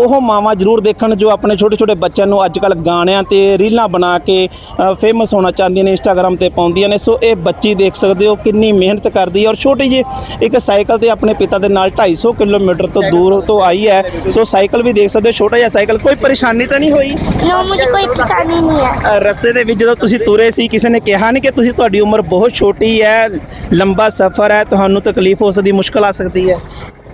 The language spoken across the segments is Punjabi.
ਉਹ ਮਾਵਾ ਜ਼ਰੂਰ ਦੇਖਣ ਜੋ ਆਪਣੇ ਛੋਟੇ ਛੋਟੇ ਬੱਚਿਆਂ ਨੂੰ ਅੱਜ ਕੱਲ ਗਾਣਿਆਂ ਤੇ ਰੀਲਾਂ ਬਣਾ ਕੇ ਫੇਮਸ ਹੋਣਾ ਚਾਹੁੰਦੀਆਂ ਨੇ ਇੰਸਟਾਗ੍ਰam ਤੇ ਪਾਉਂਦੀਆਂ ਨੇ। ਸੋ ਇਹ ਬੱਚੀ ਦੇਖ ਸਕਦੇ ਹੋ ਕਿੰਨੀ ਮਿਹਨਤ ਕਰਦੀ ਹੈ ਔਰ ਛੋਟੀ ਜੀ ਇੱਕ ਸਾਈਕਲ ਤੇ ਆਪਣੇ ਪਿਤਾ ਦੇ ਨਾਲ 250 ਕਿਲੋਮੀਟਰ ਤੋਂ ਦੂਰ ਤੋਂ ਆਈ ਹੈ। ਸੋ ਸਾਈਕਲ ਵੀ ਦੇਖ ਸਕਦੇ ਹੋ ਛੋਟਾ ਜਿਹਾ ਸਾਈਕਲ ਕੋਈ ਪਰੇਸ਼ਾਨੀ ਤਾਂ ਨਹੀਂ ਹੋਈ? ਨੋ ਮੈਨੂੰ ਕੋਈ ਪਰੇਸ਼ਾਨੀ ਨਹੀਂ ਹੈ। ਰਸਤੇ ਦੇ ਵਿੱਚ ਜਦੋਂ ਤੁਸੀਂ ਤੁਰੇ ਸੀ ਕਿਸੇ ਨੇ ਕਿਹਾ ਨਹੀਂ ਕਿ ਤੁਸੀਂ ਤੁਹਾਡੀ ਉਮਰ ਬਹੁਤ ਛੋਟੀ ਹੈ ਲੰਬਾ ਸਫ਼ਰ ਹੈ ਤੁਹਾਨੂੰ ਤਕਲੀਫ ਹੋ ਸਕਦੀ ਮੁਸ਼ਕਲ ਆ ਸਕਦੀ ਹੈ?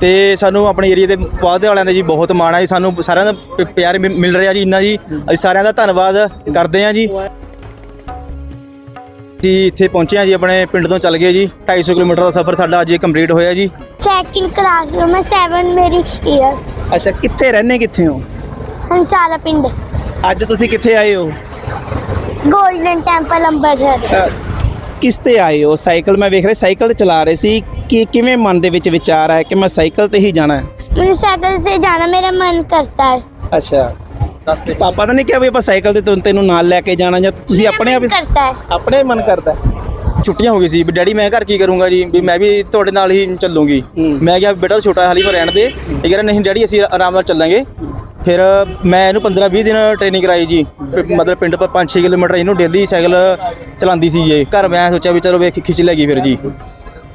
ਤੇ ਸਾਨੂੰ ਆਪਣੇ ਏਰੀਆ ਦੇ ਪੁਆਧ ਵਾਲਿਆਂ ਦਾ ਜੀ ਬਹੁਤ ਮਾਣ ਹੈ ਜੀ ਸਾਨੂੰ ਸਾਰਿਆਂ ਦਾ ਪ- ਪਿਆਰ ਮਿ- ਮਿਲ ਰਿਹਾ ਜੀ ਇੰਨਾ ਜੀ ਅਸੀਂ ਸਾਰਿਆਂ ਦਾ ਧੰਨਵਾਦ ਕਰਦੇ ਹਾਂ ਜੀ ਜੀ ਇੱਥੇ ਪਹੁੰਚੇ ਹਾਂ ਜੀ ਆਪਣੇ ਪਿੰਡ ਤੋਂ ਚੱਲ ਗਏ ਜੀ 250 ਕਿਲੋਮੀਟਰ ਦਾ ਸਫ਼ਰ ਸਾਡਾ ਅੱਜ ਕੰਪਲੀਟ ਹੋਇਆ ਜੀ सेकंड क्लास में मैं सेवन मेरी ईयर ਅੱਛਾ ਕਿੱਥੇ ਰਹਿੰਦੇ ਕਿੱਥੇ ਹੋ हंसाला पिंड ਅੱਜ ਤੁਸੀਂ ਕਿੱਥੇ ਆਏ ਹੋ गोल्डन टेम्पल अम्बरसर ਅ, ਕਿਸ ਤੇ ਆਏ ਹੋ ਸਾਈਕਲ ਮੈਂ ਵੇਖ ਰਿਹਾ ਸਾਈਕਲ ਤੇ ਚਲਾ ਰਹੇ ਸੀ ਕਿ ਕਿਵੇਂ ਮਨ ਦੇ ਵਿੱਚ ਵਿਚਾਰ ਆਇਆ ਕਿ ਮੈਂ ਸਾਈਕਲ ਤੇ ਹੀ ਜਾਣਾ ਹੈ मुझे साइकिल से जाना मेरा मन करता है ਅੱਛਾ ਦੱਸ ਦੇ ਪਾਪਾ ਤਾਂ ਨਹੀਂ ਕਿਹਾ ਵੀ ਆਪਾਂ ਸਾਈਕਲ ਤੇ ਤੈਨੂੰ- ਤੈਨੂੰ ਨਾਲ ਲੈ ਕੇ ਜਾਣਾ ਜਾਂ ਤੁਸੀਂ ਆਪਣੇ ਆਪ मन ਹੀ करता है ਆਪਣੇ ਮਨ ਕਰਦਾ ਛੁੱਟੀਆਂ ਹੋ ਗਈ ਸੀ ਵੀ ਡੈਡੀ ਮੈਂ ਘਰ ਕੀ ਕਰੂੰਗਾ ਜੀ ਵੀ ਮੈਂ ਵੀ ਤੁਹਾਡੇ ਨਾਲ ਹੀ ਚੱਲੂੰਗੀ ਹੂੰ। ਮੈਂ ਕਿਹਾ ਬੇਟਾ ਛੋਟਾ ਹਾਲੀ ਮੈਂ ਰਹਿਣ ਦੇ ਇਹ ਕਹਿੰਦਾ ਨਹੀਂ ਡੈਡੀ ਅਸੀਂ ਆਰਾਮ ਨਾਲ ਚੱਲਾਂਗੇ ਫਿਰ ਮੈਂ ਇਹਨੂੰ 15 20 ਦਿਨ ਟ੍ਰੇਨਿੰਗ ਕਰਾਈ ਜੀ ਪ- ਮਤਲਬ ਪਿੰਡ ਪਰ 5-6 ਕਿਲੋਮੀਟਰ ਇਹਨੂੰ ਡੇਲੀ ਸਾਈਕਲ ਚਲਾਉਂਦੀ ਸੀ ਜੀ ਘਰ ਮੈਂ ਸੋਚਿਆ ਵੀ ਚਲੋ ਵੇਖ ਖਿੱਚ ਲੈਗੀ ਫਿਰ ਜੀ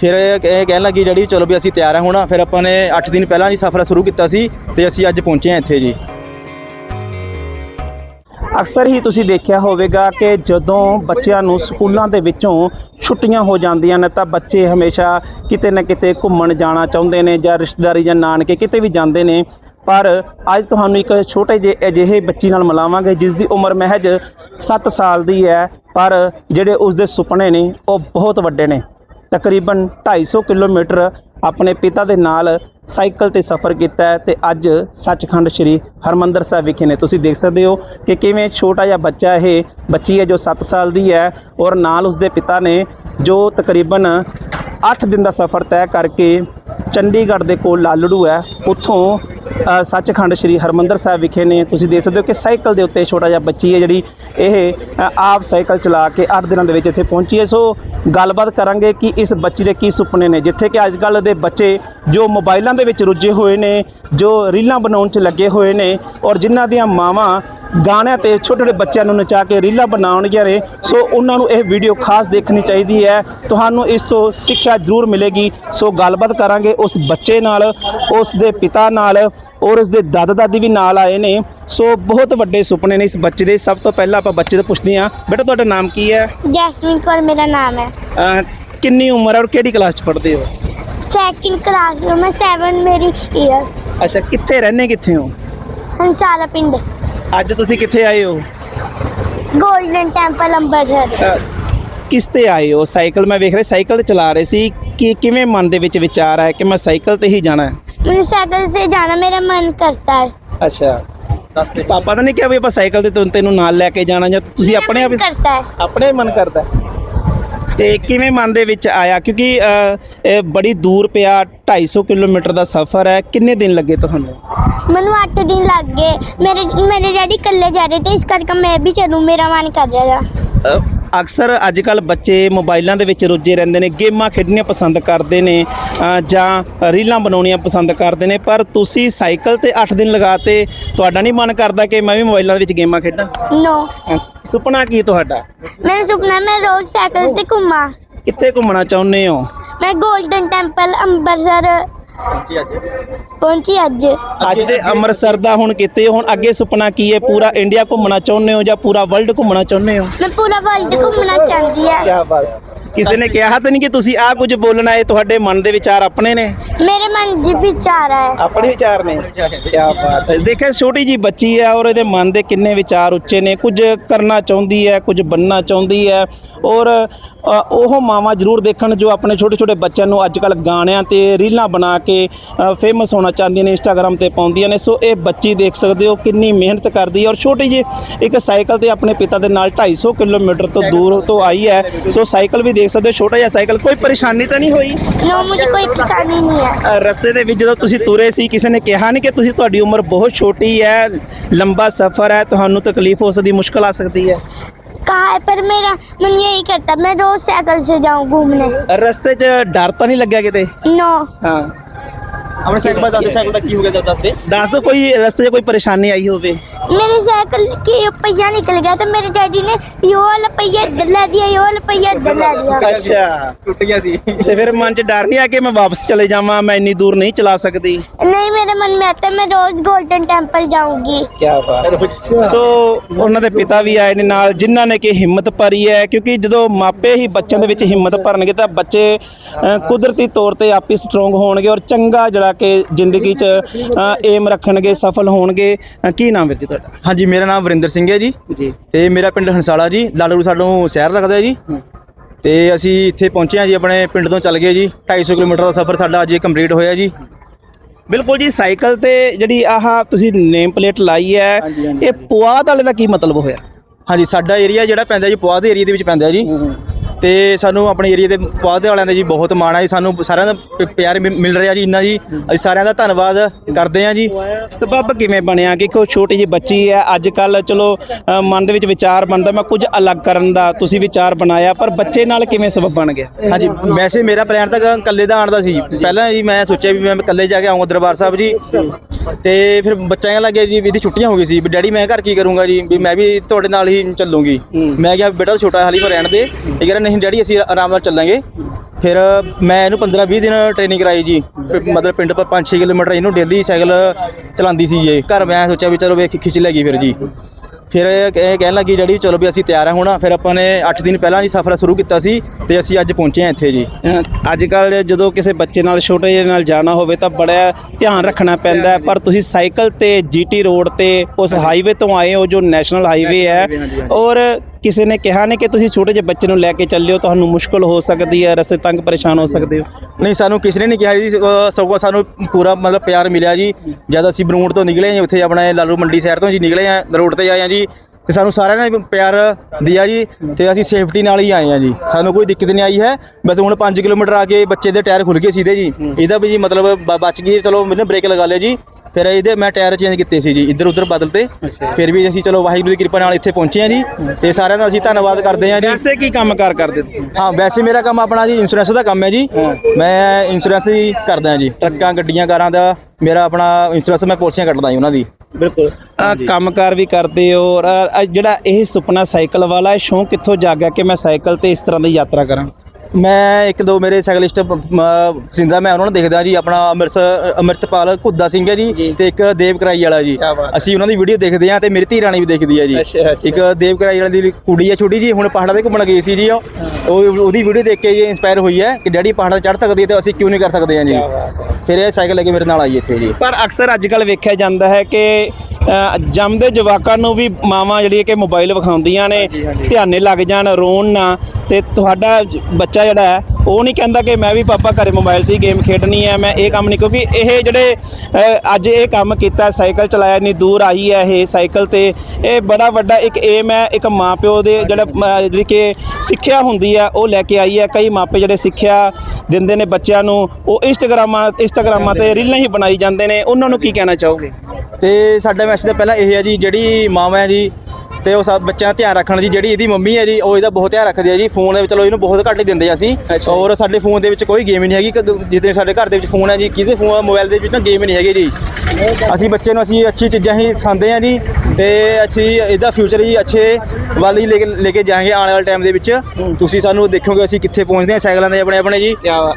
ਫਿਰ ਇਹ ਇਹ ਕਹਿਣ ਲੱਗੀ ਜਿਹੜੀ ਚਲੋ ਵੀ ਅਸੀਂ ਤਿਆਰ ਹਾਂ ਹੁਣ, ਫਿਰ ਆਪਾਂ ਨੇ 8 ਦਿਨ ਪਹਿਲਾਂ ਜੀ ਸਫ਼ਰ ਸ਼ੁਰੂ ਕੀਤਾ ਸੀ ਤੇ ਅਸੀਂ ਅੱਜ ਪਹੁੰਚੇ ਹਾਂ ਇੱਥੇ ਜੀ। ਅਕਸਰ ਹੀ ਤੁਸੀਂ ਦੇਖਿਆ ਹੋਵੇਗਾ ਕਿ ਜਦੋਂ ਬੱਚਿਆਂ ਨੂੰ ਸਕੂਲਾਂ ਦੇ ਵਿੱਚੋਂ ਛੁੱਟੀਆਂ ਹੋ ਜਾਂਦੀਆਂ ਨੇ, ਤਾਂ ਬੱਚੇ ਹਮੇਸ਼ਾ ਕਿਤੇ ਨਾ ਕਿਤੇ ਘੁੰਮਣ ਜਾਣਾ ਚਾਹੁੰਦੇ ਨੇ ਜਾਂ ਰਿਸ਼ਤੇਦਾਰੀ ਜਾਂ ਨਾਨਕੇ ਕਿਤੇ ਵੀ ਜਾਂਦੇ ਨੇ। ਪਰ ਅੱਜ ਤੁਹਾਨੂੰ ਇੱਕ ਛੋਟੇ ਜਿਹੇ ਅਜਿਹੇ ਬੱਚੀ ਨਾਲ ਮਿਲਾਵਾਂਗੇ ਜਿਸ ਦੀ ਉਮਰ ਮਹਿਜ 7 ਸਾਲ ਦੀ ਹੈ, ਪਰ ਜਿਹੜੇ ਉਸ ਦੇ ਸੁਪਨੇ ਨੇ ਉਹ ਬਹੁਤ ਵੱਡੇ ਨੇ। ਤਕਰੀਬਨ 250 ਕਿਲੋਮੀਟਰ ਆਪਣੇ ਪਿਤਾ ਦੇ ਨਾਲ ਸਾਈਕਲ ਤੇ ਸਫ਼ਰ ਕੀਤਾ ਹੈ ਤੇ ਅੱਜ ਸੱਚਖੰਡ ਸ੍ਰੀ ਹਰਮੰਦਰ ਸਾਹਿਬ ਵਿਖੇ ਨੇ। ਤੁਸੀਂ ਦੇਖ ਸਕਦੇ ਹੋ ਕਿ ਕਿਵੇਂ ਛੋਟਾ ਜਿਹਾ ਬੱਚਾ ਇਹ ਬੱਚੀ ਹੈ ਜੋ 7 ਸਾਲ ਦੀ ਹੈ ਔਰ ਨਾਲ ਉਸਦੇ ਪਿਤਾ ਨੇ ਜੋ ਤਕਰੀਬਨ 8 ਦਿਨ ਦਾ ਸਫ਼ਰ ਤੈਅ ਕਰਕੇ ਚੰਡੀਗੜ੍ਹ ਦੇ ਕੋਲ ਲਾਲੜੂ ਹੈ। ਉੱਥੋਂ ਸੱਚਖੰਡ ਸ੍ਰੀ ਹਰਮੰਦਰ ਸਾਹਿਬ ਵਿਖੇ ਨੇ। ਤੁਸੀਂ ਦੇਖ ਸਕਦੇ ਹੋ ਕਿ ਸਾਈਕਲ ਦੇ ਉੱਤੇ ਛੋਟਾ ਜਿਹਾ ਬੱਚੀ ਹੈ ਜਿਹੜੀ, ਇਹ ਆਪ ਸਾਈਕਲ ਚਲਾ ਕੇ 8 ਦਿਨਾਂ ਦੇ ਵਿੱਚ ਇੱਥੇ ਪਹੁੰਚੀ ਹੈ। ਸੋ ਗੱਲਬਾਤ ਕਰਾਂਗੇ ਕਿ ਇਸ ਬੱਚੀ ਦੇ ਕੀ ਸੁਪਨੇ ਨੇ, ਜਿੱਥੇ ਕਿ ਅੱਜ ਕੱਲ੍ਹ ਦੇ ਬੱਚੇ ਜੋ ਮੋਬਾਈਲਾਂ ਦੇ ਵਿੱਚ ਰੁੱਝੇ ਹੋਏ ਨੇ, ਜੋ ਰੀਲਾਂ ਬਣਾਉਣ 'ਚ ਲੱਗੇ ਹੋਏ ਨੇ ਔਰ ਜਿਨ੍ਹਾਂ ਦੀਆਂ ਮਾਵਾਂ ਗਾਣਿਆਂ ਤੇ ਛੋਟੇ ਛੋਟੇ ਬੱਚਿਆਂ ਨੂੰ ਨਚਾ ਕੇ ਰੀਲਾ ਬਣਾਉਣਗੇ ਰੇ ਸੋ ਉਹਨਾਂ ਨੂੰ ਇਹ ਵੀਡੀਓ ਖਾਸ ਦੇਖਣੀ ਚਾਹੀਦੀ ਹੈ। ਤੁਹਾਨੂੰ ਇਸ ਤੋਂ ਸਿੱਖਿਆ ਜ਼ਰੂਰ ਮਿਲੇਗੀ। ਸੋ ਗੱਲਬਾਤ ਕਰਾਂਗੇ ਉਸ ਬੱਚੇ ਨਾਲ ਉਸ ਦੇ ਪਿਤਾ ਨਾਲ ਔਰ ਉਸ ਦੇ ਦਾਦਾ ਦਾਦੀ ਵੀ ਨਾਲ ਆਏ ਨੇ। ਸੋ ਬਹੁਤ ਵੱਡੇ ਸੁਪਨੇ ਨੇ ਇਸ ਬੱਚੇ ਦੇ। ਸਭ ਤੋਂ ਪਹਿਲਾਂ ਆਪਾਂ ਬੱਚੇ ਤੋਂ ਪੁੱਛਦੇ ਹਾਂ ਬੇਟਾ ਤੁਹਾਡਾ ਨਾਮ ਕੀ ਹੈ? ਜੈਸਮੀਨ ਕੌਰ ਮੇਰਾ ਨਾਮ ਹੈ। ਕਿੰਨੀ ਉਮਰ ਹੈ ਔਰ ਕਿਹੜੀ ਕਲਾਸ ਚ ਪੜ੍ਹਦੇ ਹੋ? ਸੈਕਿੰਡ ਕਲਾਸ ਮੈਂ 7 ਮੇਰੀ ਈਅਰ ਅੱਛਾ ਕਿੱਥੇ ਰਹਿੰਦੇ ਕਿੱਥੇ ਹੋ? ਹੰਸਾਲਾ ਪਿੰਡ। ਅੱਜ ਤੁਸੀਂ ਕਿੱਥੇ ਆਏ ਹੋ गोल्डन टेम्पल अम्बरसर ਅਹ ਕਿਸ ਤੇ ਆਏ ਹੋ ਸਾਈਕਲ ਮੈਂ ਵੇਖ ਰਿਹਾ ਸਾਈਕਲ ਤੇ ਚਲਾ ਰਹੇ ਸੀ ਕਿ ਕਿਵੇਂ ਮਨ ਦੇ ਵਿੱਚ ਵਿਚਾਰ ਆਇਆ ਕਿ ਮੈਂ ਸਾਈਕਲ ਤੇ ਹੀ ਜਾਣਾ ਹੈ मुझे साइकिल से जाना मेरा मन करता है ਅੱਛਾ ਦੱਸ ਦੇ ਪਾਪਾ ਤਾਂ ਨਹੀਂ ਕਿਹਾ ਵੀ ਆਪਾਂ ਸਾਈਕਲ ਤੇ ਤੈਨੂੰ- ਤੈਨੂੰ ਨਾਲ ਲੈ ਕੇ ਜਾਣਾ ਜਾਂ ਤੁਸੀਂ ਆਪਣੇ ਆਪ मन ਹੀ- करता है ਆਪਣੇ ਹੀ ਮਨ ਕਰਦਾ ਹੈ। ਤੇ ਕਿਵੇਂ ਮਨ ਦੇ ਵਿੱਚ ਆਇਆ? ਕਿਉਂਕਿ ਇਹ ਬੜੀ ਦੂਰ ਪਿਆ 250 ਕਿਲੋਮੀਟਰ ਦਾ ਸਫ਼ਰ ਹੈ। ਕਿੰਨੇ ਦਿਨ ਲੱਗੇ ਤੁਹਾਨੂੰ? ਮੈਨੂੰ 8 ਦਿਨ ਲੱਗ ਗਏ। ਮੇਰੇ ਮੇਰੇ ਡੈਡੀ ਇਕੱਲੇ ਜਾ ਰਹੇ ਤੇ ਇਸ ਕਰਕੇ ਮੈਂ ਵੀ ਚਲੂੰ ਮੇਰਾ ਮਨ ਕਰ ਰਿਹਾ था ਅਕਸਰ ਅੱਜ ਕੱਲ ਬੱਚੇ ਮੋਬਾਈਲਾਂ ਦੇ ਵਿੱਚ ਰੁੱਝੇ ਰਹਿੰਦੇ ਨੇ ਗੇਮਾਂ ਖੇਡਣੀਆਂ ਪਸੰਦ ਕਰਦੇ ਨੇ ਜਾਂ ਰੀਲਾਂ ਬਣਾਉਣੀਆਂ ਪਸੰਦ ਕਰਦੇ ਨੇ ਪਰ ਤੁਸੀਂ ਸਾਈਕਲ ਤੇ 8 ਦਿਨ ਲਗਾਤੇ ਤੁਹਾਡਾ ਨਹੀਂ ਮਨ ਕਰਦਾ ਕਿ ਮੈਂ ਵੀ ਮੋਬਾਈਲਾਂ ਦੇ ਵਿੱਚ ਗੇਮਾਂ ਖੇਡਾਂ? ਨੋ ਸੁਪਨਾ ਕੀ ਤੁਹਾਡਾ? ਮੇਰਾ ਸੁਪਨਾ ਮੈਂ ਰੋਜ਼ ਸਾਈਕਲ ਤੇ ਘੁੰਮਾਂ। ਕਿੱਥੇ ਘੁੰਮਣਾ ਚਾਹੁੰਦੇ ਹੋ? ਮੈਂ ਗੋਲਡਨ ਟੈਂਪਲ ਅੰਮ੍ਰਿਤਸਰ ਪਹੁੰਚੀ ਅੱਜ? ਪਹੁੰਚੀ ਅੱਜ। ਅੱਜ ਦੇ ਅੰਮ੍ਰਿਤਸਰ ਦਾ ਹੁਣ ਕਿਤੇ ਹੁਣ ਅੱਗੇ ਸੁਪਨਾ ਕੀ ਹੈ? ਪੂਰਾ ਇੰਡੀਆ ਘੁੰਮਣਾ ਚਾਹੁੰਦੇ ਹੋ ਜਾਂ ਪੂਰਾ ਵਰਲਡ ਘੁੰਮਣਾ ਚਾਹੁੰਦੇ ਹੋ? ਮੈਂ ਪੂਰਾ ਵਰਲਡ ਘੁੰਮਣਾ ਚਾਹੁੰਦੀ ਆ ਕੀ ਬਾਤ ਕਿਸੇ ਨੇ ਕਿਹਾ ਤਾਂ ਨਹੀਂ ਕਿ ਤੁਸੀਂ ਆਹ ਕੁਝ ਬੋਲਣਾ ਹੈ? ਤੁਹਾਡੇ ਮਨ ਦੇ ਵਿਚਾਰ ਆਪਣੇ ਨੇ? ਮੇਰੇ ਮਨ ਜੀ ਵਿਚਾਰ ਹੈ। ਆਪਣੇ ਵਿਚਾਰ ਨੇ? ਕੀ ਬਾਤ ਹੈ। ਦੇਖਿਆ ਛੋਟੀ ਜੀ ਬੱਚੀ ਹੈ ਔਰ ਇਹਦੇ ਮਨ ਦੇ ਕਿੰਨੇ ਵਿਚਾਰ ਉੱਚੇ ਨੇ। ਕੁਝ ਕਰਨਾ ਚਾਹੁੰਦੀ ਹੈ ਕੁਝ ਬੰਨਣਾ ਚਾਹੁੰਦੀ ਹੈ। ਔਰ ਉਹ ਮਾਵਾ ਜ਼ਰੂਰ ਦੇਖਣ ਜੋ ਆਪਣੇ ਛੋਟੇ ਛੋਟੇ ਬੱਚਿਆਂ ਨੂੰ ਅੱਜ ਕੱਲ ਗਾਣਿਆਂ ਤੇ ਰੀਲਾਂ ਬਣਾ ਕੇ ਫੇਮਸ ਹੋਣਾ ਚਾਹੁੰਦੀਆਂ ਨੇ ਇੰਸਟਾਗ੍ਰam ਤੇ ਪਾਉਂਦੀਆਂ ਨੇ। ਸੋ ਇਹ ਬੱਚੀ ਦੇਖ ਸਕਦੇ ਹੋ ਕਿੰਨੀ ਮਿਹਨਤ ਕਰਦੀ ਹੈ। ਔਰ ਛੋਟੀ ਜੀ ਇੱਕ ਸਾਈਕਲ ਤੇ ਆਪਣੇ ਪਿਤਾ ਦੇ ਨਾਲ 250 ਕਿਲੋਮੀਟਰ ਤੋਂ ਦੂਰ ਤੋਂ ਆਈ ਹੈ। ਸੋ ਸਾਈਕਲ ਵੀ ਦੇਖ ਸਕਦੇ ਹੋ ਛੋਟਾ ਜਿਹਾ ਸਾਈਕਲ ਕੋਈ ਪਰੇਸ਼ਾਨੀ ਤਾਂ ਨਹੀਂ ਹੋਈ नो मुझे कोई परेशानी नहीं है ਅ, ਰਸਤੇ ਦੇ ਵਿੱਚ ਜਦੋਂ ਤੁਸੀਂ ਤੁਰੇ ਸੀ ਕਿਸੇ ਨੇ ਕਿਹਾ ਨਹੀਂ ਕਿ ਤੁਸੀਂ ਤੁਹਾਡੀ ਉਮਰ ਬਹੁਤ ਛੋਟੀ ਹੈ ਲੰਬਾ ਸਫ਼ਰ ਹੈ ਤੁਹਾਨੂੰ ਤਕਲੀਫ ਹੋ ਸਕਦੀ ਮੁਸ਼ਕਲ ਆ ਸਕਦੀ ਹੈ कहा है पर मेरा मन यही करता मैं रोज साइकिल से जाऊं घूमने ਰਸਤੇ 'ਚ ਡਰ ਤਾਂ ਨਹੀਂ ਲੱਗਿਆ ਕਿਤੇ नो ਹਾਂ ਆਪਣੇ ਸਾਈਕਲ ਬਾਰੇ ਦੱਸ ਸਾਈਕਲ ਦਾ ਕੀ ਹੋ ਗਿਆ ਦੱਸ ਦੇ ਦੱਸ ਦੋ ਕੋਈ ਰਸਤੇ 'ਚ ਕੋਈ ਪਰੇਸ਼ਾਨੀ ਆਈ ਹੋਵੇ मेरी साइकिल की पहिया निकल गया तो मेरे डैडी ने यो वाला पहिया इधर ला दिया यो वाला पहिया इधर ला दिया ਅੱਛਾ ਟੁੱਟ ਗਿਆ ਸੀ ਤੇ ਫਿਰ ਮਨ 'ਚ ਡਰ ਨਹੀਂ ਆ ਕਿ ਮੈਂ ਵਾਪਸ ਚਲੇ ਜਾਵਾਂ ਮੈਂ ਇੰਨੀ ਦੂਰ ਨਹੀਂ ਚਲਾ ਸਕਦੀ नहीं मेरे मन में आता मैं रोज गोल्डन टेम्पल जाऊंगी ਕੀ ਬਾਤ ਸੋ ਉਹਨਾਂ ਦੇ ਪਿਤਾ ਵੀ ਆਏ ਨੇ ਨਾਲ ਜਿਨ੍ਹਾਂ ਨੇ ਕਿ ਹਿੰਮਤ ਭਰੀ ਹੈ ਕਿਉਂਕਿ ਜਦੋਂ ਮਾਪੇ ਹੀ ਬੱਚਿਆਂ ਦੇ ਵਿੱਚ ਹਿੰਮਤ ਭਰਨਗੇ ਤਾਂ ਬੱਚੇ ਅ, ਕੁਦਰਤੀ ਤੌਰ ਤੇ ਆਪੀ ਸਟਰੋਂਗ ਹੋਣਗੇ ਔਰ ਚੰਗਾ ਜਿਹੜਾ ਕਿ ਜ਼ਿੰਦਗੀ 'ਚ ਏਮ ਰੱਖਣਗੇ ਸਫਲ ਹੋਣਗੇ ਅ, ਕੀ ਨਾਮ ਵੀਰ ਜੀ ਤੁਹਾਡਾ? ਹਾਂਜੀ ਮੇਰਾ ਨਾਮ ਵਰਿੰਦਰ ਸਿੰਘ ਹੈ ਜੀ। ਜੀ। ਤੇ ਮੇਰਾ ਪਿੰਡ ਹੰਸਾਲਾ ਜੀ ਲਾਲੂ ਸਾਨੂੰ ਸ਼ਹਿਰ ਲੱਗਦਾ ਹੈ ਜੀ। ਤੇ ਅਸੀਂ ਇੱਥੇ ਪਹੁੰਚੇ ਹਾਂ ਜੀ ਆਪਣੇ ਪਿੰਡ ਤੋਂ ਚੱਲ ਗਏ ਜੀ। 250 ਕਿਲੋਮੀਟਰ ਦਾ ਸਫ਼ਰ ਸਾਡਾ ਅੱਜ ਕੰਪਲੀਟ ਹੋਇਆ ਜੀ। ਬਿਲਕੁਲ ਜੀ ਸਾਈਕਲ ਤੇ ਜਿਹੜੀ ਆਹ ਤੁਸੀਂ ਨੇਮ ਪਲੇਟ ਲਾਈ ਹੈ ਇਹ ਪੁਆਧ ਵਾਲੇ ਦਾ ਕੀ ਮਤਲਬ ਹੋਇਆ? ਹਾਂਜੀ ਸਾਡਾ ਏਰੀਆ ਜਿਹੜਾ ਪੈਂਦਾ ਜੀ ਪੁਆਧ ਏਰੀਆ ਦੇ ਵਿੱਚ ਪੈਂਦਾ ਜੀ। ਤੇ ਸਾਨੂੰ ਆਪਣੇ ਏਰੀਆ ਦੇ ਪੁਆਧ ਵਾਲਿਆਂ ਦਾ ਜੀ ਬਹੁਤ ਮਾਣ ਹੈ ਜੀ। ਸਾਨੂੰ ਸਾਰਿਆਂ ਦਾ ਪ- ਪਿਆਰ ਮਿ- ਮਿਲ ਰਿਹਾ ਜੀ ਇੰਨਾ ਜੀ। ਅਸੀਂ ਸਾਰਿਆਂ ਦਾ ਧੰਨਵਾਦ ਕਰਦੇ ਹਾਂ ਜੀ। ਸਬਬ ਕਿਵੇਂ ਬਣਿਆ? ਕਿ ਕੋਈ ਛੋਟੀ ਜਿਹੀ ਬੱਚੀ ਹੈ। ਅੱਜ ਕੱਲ ਚਲੋ ਅ, ਮਨ ਦੇ ਵਿੱਚ ਵਿਚਾਰ ਬਣਦਾ। ਮੈਂ ਕੁਝ ਅਲੱਗ ਕਰਨ ਦਾ ਤੁਸੀਂ ਵਿਚਾਰ ਬਣਾਇਆ ਪਰ ਬੱਚੇ ਨਾਲ ਕਿਵੇਂ ਸਬਬ ਬਣ ਗਿਆ? ਹਾਂਜੀ ਵੈਸੇ ਮੇਰਾ ਪਲਾਨ ਤਾਂ ਇਕੱਲੇ ਦਾ ਆਉਣ ਦਾ ਸੀ। ਪਹਿਲਾਂ ਜੀ ਮੈਂ ਸੋਚਿਆ ਵੀ ਮੈਂ ਇਕੱਲੇ ਜਾ ਕੇ ਆਉਂਗਾ ਦਰਬਾਰ ਸਾਹਿਬ ਜੀ। ਤੇ ਫਿਰ ਬੱਚਾ ਕਹਿਣ ਲੱਗੇ ਜੀ ਵੀ ਇਹਦੀ ਛੁੱਟੀਆਂ ਹੋ ਗਈ ਸੀ। ਵੀ ਡੈਡੀ ਮੈਂ ਘਰ ਕੀ ਕਰੂੰਗਾ ਜੀ? ਵੀ ਮੈਂ ਵੀ ਤੁਹਾਡੇ ਨਾਲ ਹੀ ਚੱਲੂੰਗੀ। ਮੈਂ ਕਿਹਾ ਬੇਟਾ ਤੂੰ ਛੋਟਾ ਹਾਲੀ ਪਰ ਰਹਿਣ ਦੇ। ਇਹ ਕਹਿੰਦਾ ਨਹੀਂ ਡੈਡੀ ਅਸੀਂ ਆਰਾਮ ਨਾਲ ਚੱਲਾਂਗੇ। ਫਿਰ ਮੈਂ ਇਹਨੂੰ 15 20 ਦਿਨ ਟ੍ਰੇਨਿੰਗ ਕਰਾਈ ਜੀ। ਪ- ਮਤਲਬ ਪਿੰਡ ਤੋਂ 5-6 ਕਿਲੋਮੀਟਰ ਇਹਨੂੰ ਡੇਲੀ ਸਾਈਕਲ ਚਲਾਉਂਦੀ ਸੀ ਜੀ। ਘਰ ਮੈਂ ਸੋਚਿਆ ਵੀ ਚਲੋ ਵੇਖ ਖਿੱਚ ਲੈ ਗਈ ਫਿਰ ਜੀ। ਫਿਰ ਇਹ ਕਹਿਣ ਲੱਗੀ ਡੈਡੀ ਚਲੋ ਵੀ ਅਸੀਂ ਤਿਆਰ ਆ ਹੁਣ। ਫਿਰ ਆਪਾਂ ਨੇ 8 ਦਿਨ ਪਹਿਲਾਂ ਜੀ ਸਫ਼ਰ ਸ਼ੁਰੂ ਕੀਤਾ ਸੀ ਤੇ ਅਸੀਂ ਅੱਜ ਪਹੁੰਚੇ ਹਾਂ ਇੱਥੇ ਜੀ। ਅੱਜ ਕੱਲ ਜਦੋਂ ਕਿਸੇ ਬੱਚੇ ਨਾਲ ਛੋਟੇ ਜਿਹੇ ਨਾਲ ਜਾਣਾ ਹੋਵੇ ਤਾਂ ਬੜਾ ਧਿਆਨ ਰੱਖਣਾ ਪੈਂਦਾ ਹੈ। ਪਰ ਤੁਸੀਂ ਸਾਈਕਲ ਤੇ ਜੀਟੀ ਰੋਡ ਤੇ ਉਸ ਹਾਈਵੇ ਤੋਂ ਆਏ ਹੋ ਜੋ ਨੈਸ਼ਨਲ ਹਾਈਵੇ ਹੈ ਔਰ ਕਿਸੇ ਨੇ ਕਿਹਾ ਨਹੀਂ ਕਿ ਤੁਸੀਂ ਛੋਟੇ ਜਿਹੇ ਬੱਚੇ ਨੂੰ ਲੈ ਕੇ ਚੱਲਿਓ ਤੁਹਾਨੂੰ ਮੁਸ਼ਕਲ ਹੋ ਸਕਦੀ ਹੈ ਰਸਤੇ ਤੰਗ ਪਰੇਸ਼ਾਨ ਹੋ ਸਕਦੇ ਹੋ। ਨਹੀਂ ਸਾਨੂੰ ਕਿਸੇ ਨੇ ਨਹੀਂ ਕਿਹਾ ਜੀ ਸਗੋਂ ਸਾਨੂੰ ਪੂਰਾ ਮਤਲਬ ਪਿਆਰ ਮਿਲਿਆ ਜੀ। ਜਦ ਅਸੀਂ ਬਰੂਡ ਤੋਂ ਨਿਕਲੇ ਹਾਂ ਉੱਥੇ ਆਪਣੇ ਲਾਲੂ ਮੰਡੀ ਸ਼ਹਿਰ ਤੋਂ ਜੀ ਨਿਕਲੇ ਹਾਂ ਰੋਡ ਤੇ ਆਏ ਹਾਂ ਜੀ ਤੇ ਸਾਨੂੰ ਸਾਰਿਆਂ ਨੇ ਪਿਆਰ ਦਿਆ ਜੀ ਤੇ ਅਸੀਂ ਸੇਫਟੀ ਨਾਲ ਹੀ ਆਏ ਹਾਂ ਜੀ। ਸਾਨੂੰ ਕੋਈ ਦਿੱਕਤ ਨਹੀਂ ਆਈ ਹੈ। ਬਸ ਹੁਣ 5 ਕਿਲੋਮੀਟਰ ਆ ਕੇ ਬੱਚੇ ਦੇ ਟਾਇਰ ਖੁੱਲ ਗਏ ਸੀਦੇ ਜੀ। ਇਹਦਾ ਵੀ ਜੀ ਮਤਲਬ ਬ- ਬਚ ਗਈ ਚਲੋ ਮੈਨੇ ਬ੍ਰੇਕ ਲਗਾ ਲਿਆ ਜੀ। ਫਿਰ ਇਹਦੇ ਮੈਂ ਟਾਇਰ ਚੇਂਜ ਕੀਤੇ ਸੀ ਜੀ ਇੱਧਰ ਉੱਧਰ ਬਦਲ ਤੇ। ਫਿਰ ਵੀ ਅਸੀਂ ਚਲੋ ਵਾਹਿਗੁਰੂ ਦੀ ਕਿਰਪਾ ਨਾਲ ਇੱਥੇ ਪਹੁੰਚੇ ਹਾਂ ਜੀ। ਤੇ ਸਾਰਿਆਂ ਦਾ ਅਸੀਂ ਧੰਨਵਾਦ ਕਰਦੇ ਹਾਂ ਜੀ। ਵੈਸੇ ਕੀ ਕੰਮ ਕਾਰ ਕਰਦੇ ਤੁਸੀਂ? ਹਾਂ ਵੈਸੇ ਮੇਰਾ ਕੰਮ ਆਪਣਾ ਜੀ ਇੰਸ਼ੋਰੈਂਸ ਦਾ ਕੰਮ ਹੈ ਜੀ। ਮੈਂ ਇੰਸ਼ੋਰੈਂਸ ਹੀ ਕਰਦਾ ਜੀ। ਟਰੱਕਾਂ ਗੱਡੀਆਂ ਕਾਰਾਂ ਦਾ ਮੇਰਾ ਆਪਣਾ ਇੰਸ਼ੋਰੈਂਸ ਮੈਂ ਪਾਲਿਸੀਆਂ ਕੱਟਦਾ ਜੀ ਉਹਨਾਂ ਦੀ। ਬਿਲਕੁਲ। ਕੰਮਕਾਰ ਵੀ ਕਰਦੇ ਹੋ। ਔਰ ਜਿਹੜਾ ਇਹ ਸੁਪਨਾ ਸਾਈਕਲ ਵਾਲਾ ਇਹ ਸ਼ੌਂਕ ਕਿੱਥੋਂ ਜਾਗਿਆ ਕਿ ਮੈਂ ਸਾਈਕਲ ਤੇ ਇਸ ਤਰ੍ਹਾਂ ਦੀ ਯਾਤਰਾ ਕਰਾਂ? ਮੈਂ ਇੱਕ ਦੋ ਮੇਰੇ ਸਾਈਕਲਿਸਟ ਸਿੰਦਾ ਮੈਂ ਉਹਨਾਂ ਨੂੰ ਦੇਖਦਾ ਜੀ ਆਪਣਾ ਅੰਮ੍ਰਿਤਸਰ ਅੰਮ੍ਰਿਤਪਾਲ ਘੁੱਦਾ ਸਿੰਘ ਹੈ ਜੀ ਤੇ ਇੱਕ ਦੇਵ ਕਰਾਈ ਵਾਲਾ ਜੀ। ਅਸੀਂ ਉਹਨਾਂ ਦੀ ਵੀਡੀਓ ਦੇਖਦੇ ਹਾਂ ਤੇ ਮੇਰੀ ਧੀ ਰਾਣੀ ਵੀ ਦੇਖਦੀ ਹੈ ਜੀ। ਇੱਕ ਦੇਵ ਕਰਾਈ ਵਾਲੇ ਦੀ ਕੁੜੀ ਹੈ ਛੋਟੀ ਜੀ ਹੁਣ ਪਹਾੜਾਂ ਤੇ ਘੁੰਮਣ ਗਈ ਸੀ ਜੀ ਉਹ। ਉਹ- ਉਹਦੀ ਵੀਡੀਓ ਦੇਖ ਕੇ ਜੀ ਇੰਸਪਾਇਰ ਹੋਈ ਹੈ ਕਿ ਡੈਡੀ ਪਹਾੜਾਂ ਚੜ੍ਹ ਸਕਦੀ ਹੈ ਤੇ ਅਸੀਂ ਕਿਉਂ ਨਹੀਂ ਕਰ ਸਕਦੇ ਹਾਂ ਜੀ। ਫਿਰ ਇਹ ਸਾਈਕਲ ਲੈ ਕੇ ਮੇਰੇ ਨਾਲ ਆਈ ਇੱਥੇ ਜੀ। ਪਰ ਅਕਸਰ ਅੱਜ ਕੱਲ ਵੇਖਿਆ ਜਾਂਦਾ ਹੈ ਕਿ ਜੰਮਦੇ ਜਵਾਕਾਂ ਨੂੰ ਵੀ ਮਾਵਾਂ ਜਿਹੜੀ ਕਿ ਮੋਬਾਈਲ ਵਿਖਾਉਂਦੀਆਂ ਨੇ ਧਿਆਨੇ ਲੱਗ ਜਾਣ ਰੋਣ ਨਾ ਤੇ ਤੁਹਾਡਾ ਬੱਚਾ ਜਿਹੜਾ ਹੈ ਉਹ ਨਹੀਂ ਕਹਿੰਦਾ ਕਿ ਮੈਂ ਵੀ ਪਾਪਾ ਘਰੇ ਮੋਬਾਈਲ 'ਤੇ ਗੇਮ ਖੇਡਣੀ ਹੈ ਮੈਂ ਇਹ ਕੰਮ ਨਹੀਂ ਕਿਉਂਕਿ ਇਹ ਜਿਹੜੇ ਅੱਜ ਇਹ ਕੰਮ ਕੀਤਾ ਸਾਈਕਲ ਚਲਾਇਆ ਨਹੀਂ ਦੂਰ ਆਈ ਹੈ ਇਹ ਸਾਈਕਲ ਤੇ ਇਹ ਬੜਾ ਵੱਡਾ ਇੱਕ ਏਮ ਹੈ ਇੱਕ ਮਾਪਿਓ ਦੇ ਜਿਹੜਾ ਜਿਹੜੀ ਕਿ ਸਿੱਖਿਆ ਹੁੰਦੀ ਹੈ ਉਹ ਲੈ ਕੇ ਆਈ ਹੈ ਕਈ ਮਾਪੇ ਜਿਹੜੇ ਸਿੱਖਿਆ ਦਿੰਦੇ ਨੇ ਬੱਚਿਆਂ ਨੂੰ ਉਹ ਇੰਸਟਾਗ੍ਰਾਮਾਂ ਇੰਸਟਾਗ੍ਰਾਮਾਂ ਤੇ ਰੀਲਾਂ ਹੀ ਬਣਾਈ ਜਾਂਦੇ ਨੇ ਉਹਨਾਂ ਨੂੰ ਕੀ ਕਹਿਣਾ ਚਾਹੋਗੇ? ਤੇ ਸਾਡਾ ਮੈਸੇਜ ਤਾਂ ਪਹਿਲਾਂ ਇਹ ਹੈ ਜੀ ਜਿਹੜੀ ਮਾਵਾਂ ਹੈ ਜੀ ਤੇ ਉਹ ਸਭ ਬੱਚਿਆਂ ਦਾ ਧਿਆਨ ਰੱਖਣ ਜੀ ਜਿਹੜੀ ਇਹਦੀ ਮੰਮੀ ਹੈ ਜੀ ਉਹ ਇਹਦਾ ਬਹੁਤ ਧਿਆਨ ਰੱਖਦੀ ਹੈ ਜੀ ਫੋਨ ਦੇ ਵਿੱਚ ਚਲੋ ਇਹਨੂੰ ਬਹੁਤ ਘੱਟ ਹੀ ਦਿੰਦੇ ਆ ਅਸੀਂ। ਔਰ ਸਾਡੇ ਫੋਨ ਦੇ ਵਿੱਚ ਕੋਈ ਗੇਮ ਨਹੀਂ ਹੈਗੀ ਜਿੱਦਾਂ ਸਾਡੇ ਘਰ ਦੇ ਵਿੱਚ ਫੋਨ ਹੈ ਜੀ ਕਿਸੇ ਫੋਨ ਮੋਬਾਈਲ ਦੇ ਵਿੱਚ ਨਾ ਗੇਮ ਨਹੀਂ ਹੈਗੀ ਜੀ। ਅਸੀਂ ਬੱਚੇ ਨੂੰ ਅਸੀਂ ਅੱਛੀ ਚੀਜ਼ਾਂ ਹੀ ਸਿਖਾਉਂਦੇ ਹਾਂ ਜੀ ਤੇ ਅਸੀਂ ਇਹਦਾ ਫਿਊਚਰ ਹੀ ਅੱਛੇ ਵੱਲ ਹੀ ਲੈ ਕੇ ਲੈ ਕੇ ਜਾਵਾਂਗੇ ਆਉਣ ਵਾਲੇ ਟਾਈਮ ਦੇ ਵਿੱਚ। ਤੁਸੀਂ ਸਾਨੂੰ ਦੇਖੋਗੇ ਅਸੀਂ ਕਿੱਥੇ ਪਹੁੰਚਦੇ ਹਾਂ ਸਾਈਕਲਾਂ ਦੇ ਆਪਣੇ ਆਪਣੇ ਜੀ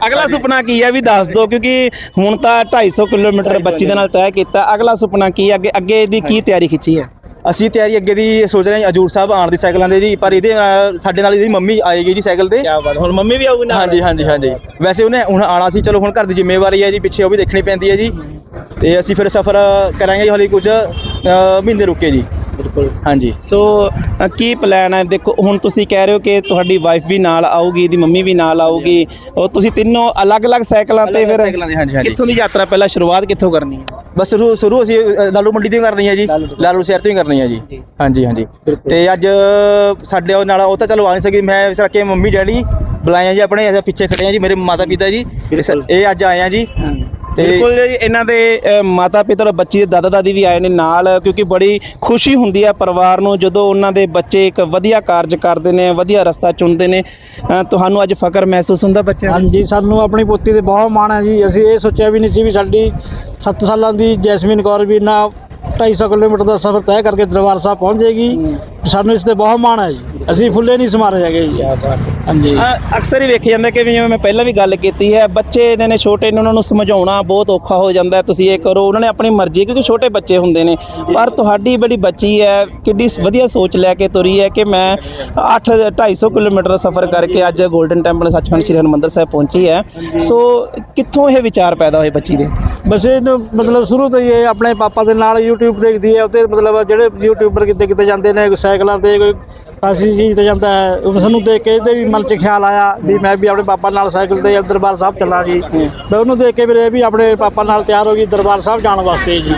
ਅਗਲਾ ਸੁਪਨਾ ਕੀ ਹੈ ਵੀ ਦੱਸ ਦਿਓ ਕਿਉਂਕਿ ਹੁਣ ਤਾਂ 250 ਕਿਲੋਮੀਟਰ ਬੱਚੀ ਦੇ ਨਾਲ ਤੈਅ ਕੀਤਾ। ਅਗਲਾ ਸੁਪਨਾ ਕੀ ਹੈ ਅੱਗੇ ਅੱਗੇ ਦੀ ਕੀ ਤਿਆਰੀ ਖਿੱਚੀ ਹੈ? ਅਸੀਂ ਤਿਆਰੀ ਅੱਗੇ ਦੀ ਸੋਚ ਰਹੇ ਹਾਂ ਹਜੂਰ ਸਾਹਿਬ ਆਉਣ ਦੀ ਸਾਈਕਲਾਂ ਦੇ ਜੀ ਪਰ ਇਹਦੇ ਨਾਲ ਸਾਡੇ ਨਾਲ ਇਹਦੀ ਮੰਮੀ ਆਏਗੀ ਜੀ ਸਾਈਕਲ ਤੇ। ਕੀ ਬਾਤ ਹੁਣ ਮੰਮੀ ਵੀ ਆਊਗੀ ਨਾਲ? ਹਾਂਜੀ ਹਾਂਜੀ ਹਾਂਜੀ। ਵੈਸੇ ਉਹਨੇ ਹੁਣ ਆਣਾ ਸੀ ਚਲੋ ਹੁਣ ਘਰ ਦੀ ਜ਼ਿੰਮੇਵਾਰੀ ਹੈ ਜੀ ਪਿੱਛੇ ਉਹ ਵੀ ਦੇਖਣੀ ਪੈਂਦੀ ਹੈ ਜੀ। ਤੇ ਅਸੀਂ ਫਿਰ ਸਫ਼ਰ ਕਰਾਂਗੇ ਹਾਲੇ ਕੁਝ ਮਹੀਨੇ ਰੁਕੇ ਜੀ। ਬਿਲਕੁਲ। ਹਾਂਜੀ। ਸੋ ਅ, ਕੀ ਪਲਾਨ ਹੈ ਦੇਖੋ ਹੁਣ ਤੁਸੀਂ ਕਹਿ ਰਹੇ ਹੋ ਕਿ ਤੁਹਾਡੀ ਵਾਈਫ ਵੀ ਨਾਲ ਆਊਗੀ ਦੀ ਮੰਮੀ ਵੀ ਨਾਲ ਆਊਗੀ। ਉਹ ਤੁਸੀਂ ਤਿੰਨੋਂ ਅਲੱਗ-ਅਲੱਗ ਸਾਈਕਲਾਂ ਤੇ ਫਿਰ ਸਾਈਕਲਾਂ ਤੇ, ਹਾਂਜੀ, ਹਾਂਜੀ। ਕਿੱਥੋਂ ਦੀ ਯਾਤਰਾ ਪਹਿਲਾਂ ਸ਼ੁਰੂਆਤ ਕਿੱਥੋਂ ਕਰਨੀ ਹੈ ਬਸ ਸ਼ੁਰੂ ਸ਼ੁਰੂ ਅਸੀਂ ਅ, ਲਾਲੂ ਮੰਡੀ ਤੋਂ ਹੀ ਕਰਨੀ ਹੈ ਜੀ। ਲਾਲੂ ਤੋਂ। ਲਾਲੂ ਸ਼ਹਿਰ ਤੋਂ ਹੀ ਕਰਨੀ ਹੈ ਜੀ। ਹਾਂਜੀ ਹਾਂਜੀ। ਬਿਲਕੁਲ। ਤੇ ਅੱਜ ਸਾਡੇ ਉਹ ਨਾਲ ਉਹ ਤਾਂ ਚਲੋ ਆ ਨਹੀਂ ਸਕੀ। ਮੈਂ ਇਸ ਕਰਕੇ ਮੰਮੀ ਡੈਡੀ ਬੁਲਾਏ ਆ ਜੀ ਆਪਣੇ ਅਸੀਂ ਪਿੱਛੇ ਖੜੇ ਆ ਜੀ ਮੇਰੇ ਮਾਤਾ ਪਿਤਾ ਜੀ ਬਿਲਕੁਲ। ਇਹ ਅੱਜ ਆਏ ਆ ਜੀ। ਬਿਲਕੁਲ ਜੀ ਇਹਨਾਂ ਦੇ ਮਾਤਾ ਪਿਤਾ ਔਰ ਬੱਚੀ ਦੇ ਦਾਦਾ ਦਾਦੀ ਵੀ ਆਏ ਨੇ ਨਾਲ ਕਿਉਂਕਿ ਬੜੀ ਖੁਸ਼ੀ ਹੁੰਦੀ ਹੈ ਪਰਿਵਾਰ ਨੂੰ ਜਦੋਂ ਉਹਨਾਂ ਦੇ ਬੱਚੇ ਇੱਕ ਵਧੀਆ ਕਾਰਜ ਕਰਦੇ ਨੇ ਵਧੀਆ ਰਸਤਾ ਚੁਣਦੇ ਨੇ। ਤੁਹਾਨੂੰ ਅੱਜ ਫਖਰ ਮਹਿਸੂਸ ਹੁੰਦਾ ਬੱਚਿਆਂ ਨੂੰ? ਹਾਂਜੀ ਸਾਨੂੰ ਆਪਣੀ ਪੁੱਤੀ ਤੇ ਬਹੁਤ ਮਾਣ ਹੈ ਜੀ। ਅਸੀਂ ਇਹ ਸੋਚਿਆ ਵੀ ਨਹੀਂ ਸੀ ਵੀ ਸਾਡੀ 7 ਸਾਲਾਂ ਦੀ ਜੈਸਮੀਨ ਕੌਰ ਵੀ ਨਾ 250 ਕਿਲੋਮੀਟਰ ਦਾ ਸਫ਼ਰ ਤੈਅ ਕਰਕੇ ਦਰਬਾਰ ਸਾਹਿਬ ਪਹੁੰਚ ਜਾਏਗੀ। ਸਾਨੂੰ ਇਸ ਤੇ ਬਹੁਤ ਮਾਣ ਹੈ ਜੀ। ਅਸੀਂ ਫੁੱਲੇ ਨਹੀਂ ਸਮਾਰੇ ਜਾਗੇ ਜੀ। ਹਾਂਜੀ। ਅਕਸਰ ਹੀ ਵੇਖਿਆ ਜਾਂਦਾ ਕਿ ਜਿਵੇਂ ਮੈਂ ਪਹਿਲਾਂ ਵੀ ਗੱਲ ਕੀਤੀ ਹੈ ਬੱਚੇ ਇਹਨਾਂ ਨੇ ਛੋਟੇ ਨੇ ਉਹਨਾਂ ਨੂੰ ਸਮਝਾਉਣਾ ਬਹੁਤ ਔਖਾ ਹੋ ਜਾਂਦਾ ਤੁਸੀਂ ਇਹ ਕਰੋ ਉਹਨਾਂ ਨੇ ਆਪਣੀ ਮਰਜ਼ੀ ਕਿਉਂਕਿ ਛੋਟੇ ਬੱਚੇ ਹੁੰਦੇ ਨੇ। ਪਰ ਤੁਹਾਡੀ ਬੜੀ ਬੱਚੀ ਹੈ ਕਿੱਡੀ ਵਧੀਆ ਸੋਚ ਲੈ ਕੇ ਤੁਰੀ ਹੈ ਕਿ ਮੈਂ 8 250 ਕਿਲੋਮੀਟਰ ਦਾ ਸਫ਼ਰ ਕਰਕੇ ਅੱਜ 골ਡਨ ਟੈਂਪਲ ਸੱਚਖੰਡ ਸ੍ਰੀ ਹਰਿਮੰਦਰ ਸਾਹਿਬ ਪਹੁੰਚੀ ਹੈ। ਸੋ ਕਿੱਥੋਂ ਇਹ ਵਿਚਾਰ ਪੈਦਾ ਹੋਏ ਬੱਚੀ ਦੇ? ਬਸ ਇਹਨੂੰ ਮਤਲਬ ਸ਼ੁਰੂ ਤੋਂ ਹੀ ਇਹ ਆਪਣੇ ਪਾਪਾ ਦੇ ਨਾਲ YouTube ਦੇਖਦੀ ਹੈ ਉੱਤੇ ਮਤਲਬ ਜਿਹੜੇ YouTuber ਕਿਤੇ ਕਿਤੇ ਜਾਂਦੇ ਨੇ, ਕੋਈ ਸਾਈਕਲਾਂ ਤੇ, ਕੋਈ ਕਾਸੀ ਚੀਜ਼ ਤੇ ਜਾਂਦਾ ਹੈ। ਉਸ ਨੂੰ ਦੇਖ ਕੇ ਇਹਦੇ ਵੀ ਮਨ 'ਚ ਖਿਆਲ ਆਇਆ ਵੀ ਮੈਂ ਵੀ ਆਪਣੇ ਪਾਪਾ ਨਾਲ ਸਾਈਕਲ ਤੇ ਦਰਬਾਰ ਸਾਹਿਬ ਚੱਲਾਂ ਜੀ। ਮੈਂ ਉਹਨੂੰ ਦੇਖ ਕੇ ਮੇਰੇ ਵੀ ਆਪਣੇ ਪਾਪਾ ਨਾਲ ਤਿਆਰ ਹੋ ਗਈ ਦਰਬਾਰ ਸਾਹਿਬ ਜਾਣ ਵਾਸਤੇ ਜੀ।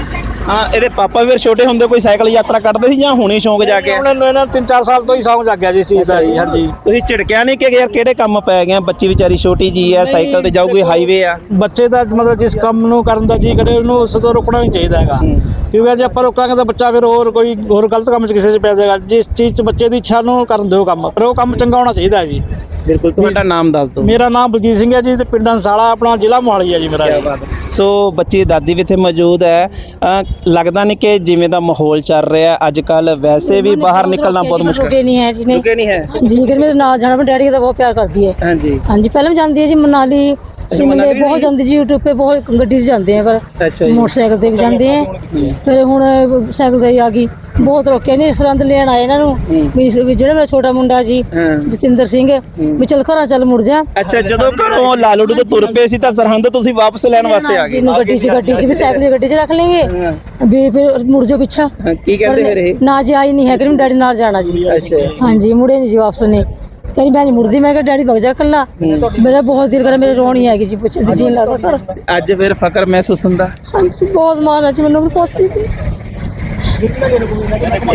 ਹਾਂ ਇਹਦੇ ਪਾਪਾ ਵੀ ਫਿਰ ਛੋਟੇ ਹੁੰਦੇ ਕੋਈ ਸਾਈਕਲ ਯਾਤਰਾ ਕਰਦੇ ਸੀ ਜਾਂ ਹੁਣੇ ਸ਼ੌਂਕ ਜਾ ਕੇ? ਹੁਣ ਇਹਨੂੰ ਇਹਨਾਂ 3-4 ਸਾਲ ਤੋਂ ਹੀ ਸੌਂਗ ਜਾਗ ਗਿਆ ਜੀ ਇਸ ਚੀਜ਼ ਦਾ ਜੀ ਹਾਂਜੀ। ਤੁਸੀਂ ਝਿੜਕਿਆ ਨਹੀਂ ਕਿ ਯਾਰ ਕਿਹੜੇ ਕੰਮ ਪੈ ਗਏ ਆ? ਬੱਚੀ ਵਿਚਾਰੀ ਛੋਟੀ ਜੀ ਹੈ ਸਾਈਕਲ ਤੇ ਜਾਊਗੀ ਹਾਈਵੇ ਆ। ਬੱਚੇ ਦਾ ਮਤਲਬ ਜਿਸ ਕੰਮ ਨੂੰ ਕਰਨ ਦਾ ਜੀ ਕਰੇ ਉਹਨੂੰ ਉਸ ਤੋਂ ਰੋਕਣਾ ਨਹੀਂ ਚਾਹੀਦਾ ਹੈਗਾ। ਕਿਉਂਕਿ ਜੇ ਆਪਾਂ ਰੋਕਾਂਗੇ ਤਾਂ ਬੱਚਾ ਫਿਰ ਹੋਰ ਕੋਈ ਹੋਰ ਗਲਤ ਕੰਮ 'ਚ ਕਿਸੇ 'ਚ ਪੈ ਜਾਏਗਾ। ਜਿਸ ਚੀਜ਼ 'ਚ ਬੱਚੇ ਦੀ ਇੱਛਾ ਨੂੰ ਕਰਨ ਦਿਓ ਕੰਮ ਪਰ ਉਹ ਕੰਮ ਚੰਗਾ ਹੋਣਾ ਚਾਹੀਦਾ ਹੈ ਜੀ। ਬਿਲਕੁਲ ਤੁਹਾਡਾ ਨਾਮ ਦੱਸ ਦਿਓ। ਮੇਰਾ ਨਾਮ ਬਲਜੀਤ ਸਿੰਘ ਹੈ ਜੀ ਤੇ ਪਿੰਡ ਅੰਸਾਲਾ ਆਪਣਾ ਜ਼ਿਲ੍ਹਾ ਮੋਹਾਲੀ ਹੈ ਜੀ ਮੇਰਾ ਜੀ। ਸੋ ਬੱਚੀ ਦੀ ਦਾਦੀ ਵੀ ਇੱਥੇ ਮੌਜੂਦ ਹੈ। ਅ, ਲੱਗਦਾ ਨਹੀਂ ਕਿ ਜਿਵੇਂ ਦਾ ਮਾਹੌਲ ਚੱਲ ਰਿਹਾ ਅੱਜ ਕੱਲ ਵੈਸੇ ਵੀ ਬਾਹਰ ਨਿਕਲਣਾ ਬਹੁਤ ਮੁਸ਼ਕਲ। ਰੁਕੇ ਨਹੀਂ ਹੈ ਜਿਹਨੇ ਰੁਕੇ ਨਹੀਂ ਹੈ? ਹਾਂਜੀ ਅਗਰ ਮੇਰੇ ਨਾਲ ਜਾਣਾ ਮੈਂ ਡੈਡੀ ਦਾ ਬਹੁਤ ਪਿਆਰ ਕਰਦੀ ਹੈ। ਹਾਂਜੀ। ਹਾਂਜੀ ਪਹਿਲਾਂ ਵੀ ਜਾਂਦੀ ਹੈ ਜੀ ਮਨਾਲੀ। ਸ਼ਿਮਲੇ ਮਨਾਲੀ ਬਹੁਤ ਜਾਂਦੀ ਜੀ YouTube ਤੇ ਬਹੁਤ ਗੱਡੀ 'ਚ ਜਾਂਦੇ ਆ ਪਰ ਅੱਛਾ ਜੀ। ਮੋਟਰਸਾਈਕਲ ਤੇ ਵੀ ਜਾਂਦੇ ਆ। ਫਿਰ ਹੁਣ ਸਾਈਕਲ ਤੇ ਹੀ ਆ ਗਈ। ਬਹੁਤ ਰੋਕਿਆ ਨਹੀਂ ਸਰੰਦ ਲੈਣ ਆਏ ਇਹਨਾਂ ਨੂੰ। ਵੀ ਵੀ ਜਿਹੜਾ ਮੇਰਾ ਛੋਟਾ ਮੁੰਡਾ ਜੀ ਹਾਂ। ਜਤਿੰਦਰ ਸਿੰਘ ਵੀ ਚਲ ਘਰਾਂ ਚੱਲ ਮੁੜ ਜਾ। ਅੱਛਾ ਜਦੋਂ ਘਰੋਂ ਲਾਲੂੜੂ ਤੋਂ ਤੁਰ ਪਏ ਸੀ ਤਾਂ ਸਰਹੰਦ ਤੁਸੀਂ ਵਾਪਸ ਲੈਣ ਵਾਸਤੇ ਆ ਗਏ। ਇਹਨੂੰ ਗੱਡੀ 'ਚ ਗੱਡੀ 'ਚ ਵੀ ਸਾਈਕਲ ਦੀ ਗੱਡੀ 'ਚ ਰੱਖ ਲੈਂਗੇ ਵੀ ਫਿਰ ਮੁੜ ਜਾ ਪਿੱਛਾ। ਕੀ ਕਹਿੰਦੇ ਫਿਰ ਇਹ? ਨਾ ਜੀ ਆਈ ਨਹੀਂ ਹੈ ਕਿ ਡੈਡੀ ਨਾਲ ਜਾਣਾ ਜੀ। ਅੱਛਾ। ਹਾਂਜੀ ਮੁੜੇ ਨਹੀਂ ਜੀ ਵਾਪਸ ਨੇ ਕਹਿੰਦੀ ਮੈਂ ਮੁੜਦੀ ਮੈਂ ਕਿਹਾ ਡੈਡੀ ਵਗ ਜਾ ਕੱਲਾ ਮੇਰਾ ਬਹੁਤ ਦਿਲ ਕਰੇ ਮੇਰੇ ਰੋਣੀ ਹੈਗੀ ਜੀ ਪੁੱਛਦੀ ਜੀ ਲੱਗਦਾ ਘਰ। ਅੱਜ ਫਿਰ ਫਕਰ ਮਹਿਸੂਸ ਹੁੰਦਾ। ਹਾਂਜੀ ਬਹੁਤ ਮਾਣ ਹੈ ਜੀ ਮੈਨੂੰ ਪੋਤੀ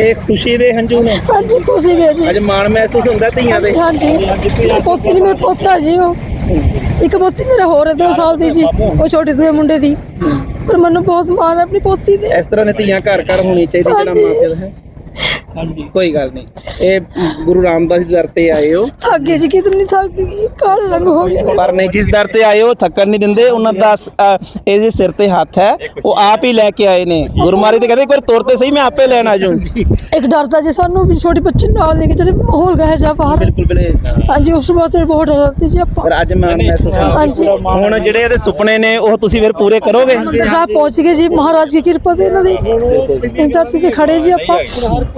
ਇਹ ਖੁਸ਼ੀ ਦੇ ਹੰਝੂ ਨੇ? ਹਾਂਜੀ ਖੁਸ਼ੀ ਵੀ ਹੈ ਜੀ। ਅੱਜ ਮਾਣ ਮਹਿਸੂਸ ਹੁੰਦਾ ਧੀਆਂ ਦੇ? ਹਾਂਜੀ ਪੋਤੀ ਦੀ ਮੇਰੇ ਪੋਤਾ ਜੀ ਉਹ। ਇੱਕ ਪੋਤੀ ਮੇਰਾ ਹੋਰ ਹੈ ਦੋ ਸਾਲ ਦੀ ਜੀ। ਉਹ ਛੋਟੇ ਜਿਹੇ ਮੁੰਡੇ ਦੀ। ਪਰ ਮੈਨੂੰ ਬਹੁਤ ਮਾਣ ਹੈ ਆਪਣੀ ਪੋਤੀ ਦੇ। ਇਸ ਤਰ੍ਹਾਂ ਦੀਆਂ ਧੀਆਂ ਘਰ ਘਰ ਹੋਣੀ ਚਾਹੀਦੀ ਜਿਹੜਾ। ਮਾਪਿਆਂ ਦਾ ਹੈ। ਕੋਈ ਗੱਲ ਨਹੀਂ। ਇਹ ਗੁਰੂ ਰਾਮਦਾਸ ਜੀ ਦਰ ਤੇ ਆਏ ਹੋ। ਅੱਗੇ ਜੀ ਕਿਤਨੀ ਥੱਕ ਗਈ ਕਾਲ ਰੰਗ ਹੋ ਗਿਆ ਪਰ ਨਹੀਂ ਜਿਸ ਦਰ ਤੇ ਆਏ ਹੋ ਥੱਕਣ ਨਹੀਂ ਦਿੰਦੇ। ਉਹਨਾਂ ਦਾ ਸ- ਇਹਦੇ ਸਿਰ ਤੇ ਹੱਥ ਹੈ ਉਹ ਆਪ ਹੀ ਲੈ ਕੇ ਆਏ ਨੇ। ਗੁਰਮਾਰੀ ਤੇ ਕਹਿੰਦੇ ਇੱਕ ਵਾਰ ਤੁਰ ਤੇ ਸਹੀ ਮੈਂ ਆਪੇ ਲੈਣ ਆ ਇੱਕ ਡਰ ਤਾਂ ਜੀ ਸਾਨੂੰ ਵੀ ਛੋਟੇ ਬੱਚੇ ਨਾਲ ਲੈ ਕੇ ਚਲੇ ਮਾਹੌਲ ਗਏ ਜਾ ਬਾਹਰ। ਬਿਲਕੁਲ ਬਿਲਕੁਲ। ਹਾਂਜੀ ਉਸ ਬਾਤ ਤੇ ਬਹੁਤ ਡਰਦੀ ਜੀ ਆਪਾਂ। ਪਰ ਅੱਜ ਮਾਣ ਮਹਿਸੂਸ ਹਾਂਜੀ। ਹੁਣ ਜਿਹੜੇ ਇਹਦੇ ਸੁਪਨੇ ਨੇ ਉਹ ਤੁਸੀਂ ਫਿਰ ਪੂਰੇ ਕਰੋਗੇ? ਸਾਹਿਬ ਪਹੁੰਚ ਗਏ ਜੀ ਮਹਾਰਾਜ ਦੀ ਕਿਰਪਾ ਦੇ ਇਹਨਾਂ ਦੀ ਇਸ ਧਰਤੀ ਤੇ ਖੜੇ ਜੀ ਆਪਾਂ।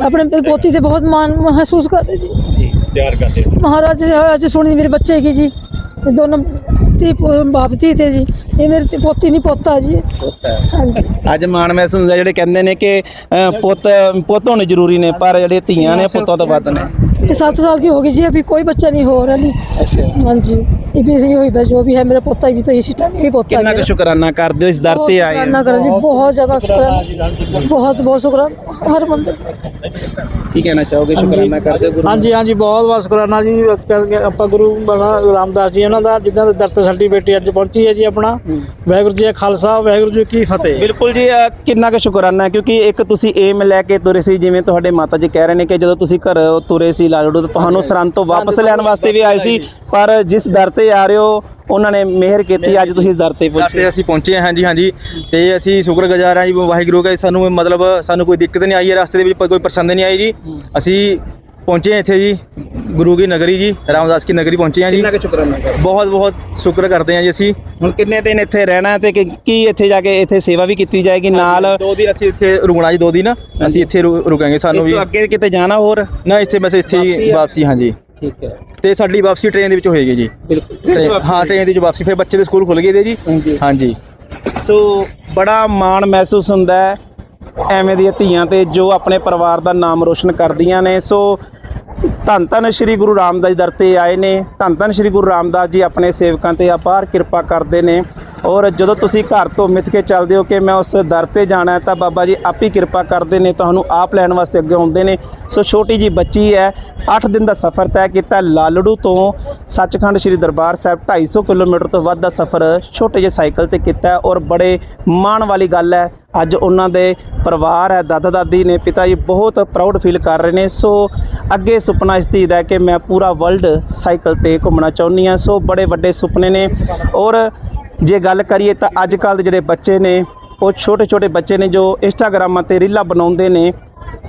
ਆਪਣੇ ਆਪਣੇ ਪੋਤੀ ਤੇ ਬਹੁਤ ਮਾਣ ਮਹਿਸੂਸ ਕਰਦੇ ਜੀ। ਪਿਆਰ ਕਰਦੇ ਮਹਾਰਾਜ ਅੱਜ ਸੁਣੀ ਮੇਰੇ ਬੱਚੇ ਕੀ ਜੀ। ਇਹ ਦੋਨੋਂ ਧੀ ਪੁ- ਤੇ ਜੀ। ਇਹ ਮੇਰੇ ਤੇ ਪੋਤੀ ਨਹੀਂ ਪੋਤਾ ਜੀ। ਹਾਂਜੀ। ਅੱਜ ਮਾਣ ਮਹਿਸੂਸ ਹੁੰਦਾ ਜਿਹੜੇ ਕਹਿੰਦੇ ਨੇ ਕਿ ਪੁੱਤ ਪੁੱਤ ਹੋਣੇ ਜ਼ਰੂਰੀ ਨੇ ਪਰ ਜਿਹੜੇ ਧੀਆਂ ਨੇ ਪੁੱਤਾਂ ਤੋਂ ਵੱਧ ਨੇ। ਇਹ 7 ਸਾਲ ਦੀ ਹੋ ਗਈ ਜੀ ਅਭੀ ਕੋਈ ਬੱਚਾ ਨਹੀਂ ਹੋ ਰਿਹਾ ਅੱਛਾ। ਹਾਂਜੀ। जी ये भी यही बस जो भी है मेरा पोता भी तो इसी टाइम यही पोता ਕਿੰਨਾ है ਕੁ मेरा। ਸ਼ੁਕਰਾਨਾ ਕਰਦੇ ਹੋ ਇਸ ਦਰ ਤੇ ਆਏ शुक्राना ਹੋ? करो जी बहुत ज्यादा शुक्राना बहुत बहुत शुक्राना हर मंदिर से ਕੀ ਕਹਿਣਾ ਚਾਹੋਗੇ ਸ਼ੁਕਰਾਨਾ ਕਰਦੇ ਹੋ ਗੁਰੂ ਹਾਂਜੀ ਹਾਂਜੀ ਬਹੁਤ ਬਹੁਤ ਸ਼ੁਕਰਾਨਾ ਜੀ ਕਰਕੇ ਆਪਾਂ ਗੁਰੂ ਬਾਬਾ ਰਾਮਦਾਸ ਜੀ ਉਹਨਾਂ ਦਾ ਜਿੱਦਾਂ ਦੇ ਦਰ ਤੇ ਸਾਡੀ ਬੇਟੀ ਅੱਜ ਪਹੁੰਚੀ ਹੈ ਜੀ ਆਪਣਾ ਵਾਹਿਗੁਰੂ ਜੀ ਕਾ ਖਾਲਸਾ ਵਾਹਿਗੁਰੂ ਜੀ ਕੀ ਫਤਿਹ ਬਿਲਕੁਲ ਜੀ ਅ, ਕਿੰਨਾ ਕੁ ਸ਼ੁਕਰਾਨਾ ਹੈ ਕਿਉਂਕਿ ਇੱਕ ਤੁਸੀਂ ਏਮ ਲੈ ਕੇ ਤੁਰੇ ਸੀ ਜਿਵੇਂ ਤੁਹਾਡੇ ਮਾਤਾ ਜੀ ਕਹਿ ਰਹੇ ਨੇ ਕਿ ਜਦੋਂ ਤੁਸੀਂ ਘਰ ਤੁਰੇ ਸੀ ਲਾਲੜੂ ਤੋਂ ਤੁਹਾਨੂੰ ਸਰੰਦ ਤੋਂ ਵਾਪਸ ਲੈਣ ਵਾਸਤੇ ਵੀ ਆਏ ਸੀ ਪਰ ਜਿਸ ਦਰ ਤੇ ਆ ਰਹੇ ਹੋ ਉਹਨਾਂ ਨੇ ਮਿਹਰ ਕੀਤੀ ਅੱਜ ਤੁਸੀਂ ਇਸ ਦਰ ਤੇ ਦਰ ਪਹੁੰਚੇ ਤੇ ਅਸੀਂ ਪਹੁੰਚੇ ਹਾਂ ਹਾਂਜੀ ਹਾਂਜੀ। ਤੇ ਅਸੀਂ ਸ਼ੁਕਰਗੁਜ਼ਾਰ ਹਾਂ ਜੀ ਵਾਹਿਗੁਰੂ ਦਾ ਸਾਨੂੰ ਮਤਲਬ ਸਾਨੂੰ ਕੋਈ ਦਿੱਕਤ ਨਹੀਂ ਆਈ ਹੈ ਰਸਤੇ ਦੇ ਵਿੱਚ ਕੋਈ ਪਰੇਸ਼ਾਨੀ ਨਹੀਂ ਆਈ ਜੀ। ਅਸੀਂ ਪਹੁੰਚੇ ਇੱਥੇ ਜੀ ਗੁਰੂ ਕੀ ਨਗਰੀ ਜੀ ਰਾਮਦਾਸ ਕੀ ਨਗਰੀ ਪਹੁੰਚੇ ਹਾਂ ਜੀ। ਕਿੰਨਾ ਕੁ ਸ਼ੁਕਰਾਨਾ ਕਰ ਬਹੁਤ ਬਹੁਤ ਸ਼ੁਕਰ ਕਰਦੇ ਹਾਂ ਜੀ ਅਸੀਂ। ਹੁਣ ਕਿੰਨੇ ਦਿਨ ਇੱਥੇ ਰਹਿਣਾ ਤੇ ਕਿ- ਕੀ ਇੱਥੇ ਜਾ ਕੇ ਇੱਥੇ ਸੇਵਾ ਵੀ ਕੀਤੀ ਜਾਏਗੀ ਨਾਲ? ਦੋ ਦਿਨ ਅਸੀਂ ਇੱਥੇ ਰੁਕਣਾ ਜੀ ਦੋ ਦਿਨ। ਅਸੀਂ ਇੱਥੇ ਰੁ- ਰੁਕਾਂਗੇ ਸਾਨੂੰ ਵੀ ਤੋਂ ਅੱਗੇ ਕਿਤੇ ਜਾਣਾ ਹੋਰ? ਨਾ ਇੱਥੇ ਬਸ ਇੱਥੇ ਵਾਪਸੀ ਹੀ ਆ? ਵਾਪਸੀ ਹਾਂਜੀ। ਠੀਕ ਹੈ। ਤੇ ਸਾਡੀ ਵਾਪਸੀ ਟ੍ਰੇਨ ਦੇ ਵਿੱਚ ਹੋਏਗੀ ਜੀ। ਬਿਲਕੁਲ। ਹਾਂ ਟ੍ਰੇਨ ਦੀ ਜੋ ਵਾਪਸੀ ਫਿਰ ਬੱਚੇ ਦੇ ਸਕੂਲ ਖੁੱਲ ਗਏ ਦੇ ਜੀ। ਹਾਂਜੀ। ਹਾਂਜੀ। ਸੋ ਬੜਾ ਮਾਣ ਮਹਿਸੂਸ ਹੁੰਦਾ ਹੈ ਐਵੇਂ ਦੀਆਂ ਧੀਆਂ ਤੇ ਜੋ ਆਪਣੇ ਪਰਿਵਾਰ ਦਾ ਨਾਮ ਰੋਸ਼ਨ ਕਰਦੀਆਂ ਨੇ। ਸੋ ਧੰਨ ਧੰਨ ਸ਼੍ਰੀ ਗੁਰੂ ਰਾਮਦਾਸ ਜੀ ਦਰ ਤੇ ਆਏ ਨੇ। ਧੰਨ ਧੰਨ ਸ਼੍ਰੀ ਗੁਰੂ ਰਾਮਦਾਸ ਜੀ ਆਪਣੇ ਸੇਵਕਾਂ ਤੇ ਅਪਾਰ ਕਿਰਪਾ ਕਰਦੇ ਨੇ। ਔਰ ਜਦੋਂ ਤੁਸੀਂ ਘਰ ਤੋਂ ਮਿੱਥ ਕੇ ਚੱਲਦੇ ਹੋ ਕਿ ਮੈਂ ਉਸ ਦਰ ਤੇ ਜਾਣਾ ਤਾਂ ਬਾਬਾ ਜੀ ਆਪ ਹੀ ਕਿਰਪਾ ਕਰਦੇ ਨੇ, ਤੁਹਾਨੂੰ ਆਪ ਲੈਣ ਵਾਸਤੇ ਅੱਗੇ ਆਉਂਦੇ ਨੇ। ਸੋ ਛੋਟੀ ਜੀ ਬੱਚੀ ਹੈ 8 ਦਿਨ ਦਾ ਸਫ਼ਰ ਤੈਅ ਕੀਤਾ ਲਾਲੜੂ ਤੋਂ। ਸੱਚਖੰਡ ਸ੍ਰੀ ਦਰਬਾਰ ਸਾਹਿਬ 250 ਕਿਲੋਮੀਟਰ ਤੋਂ ਵੱਧ ਦਾ ਸਫ਼ਰ ਛੋਟੇ ਜਿਹੇ ਸਾਈਕਲ ਤੇ ਕੀਤਾ ਔਰ ਬੜੇ ਮਾਣ ਵਾਲੀ ਗੱਲ ਹੈ ਅੱਜ ਉਹਨਾਂ ਦੇ ਪਰਿਵਾਰ ਹੈ, ਦਾਦਾ ਦਾਦੀ ਨੇ, ਪਿਤਾ ਜੀ ਬਹੁਤ ਪ੍ਰਾਊਡ ਫੀਲ ਕਰ ਰਹੇ ਨੇ। ਸੋ ਅੱਗੇ ਸੁਪਨਾ ਇਸ ਧੀ ਦਾ ਕਿ ਮੈਂ ਪੂਰਾ ਵਰਲਡ ਸਾਈਕਲ ਤੇ ਘੁੰਮਣਾ ਚਾਹੁੰਦੀ ਹਾਂ। ਸੋ ਬੜੇ ਵੱਡੇ ਸੁਪਨੇ ਨੇ। ਔਰ ਜੇ ਗੱਲ ਕਰੀਏ ਤਾਂ ਅੱਜ ਕੱਲ੍ਹ ਦੇ ਜਿਹੜੇ ਬੱਚੇ ਨੇ, ਉਹ ਛੋਟੇ ਛੋਟੇ ਬੱਚੇ ਨੇ ਜੋ ਇੰਸਟਾਗ੍ਰਾਮਾਂ ਤੇ ਰੀਲਾਂ ਬਣਾਉਂਦੇ ਨੇ।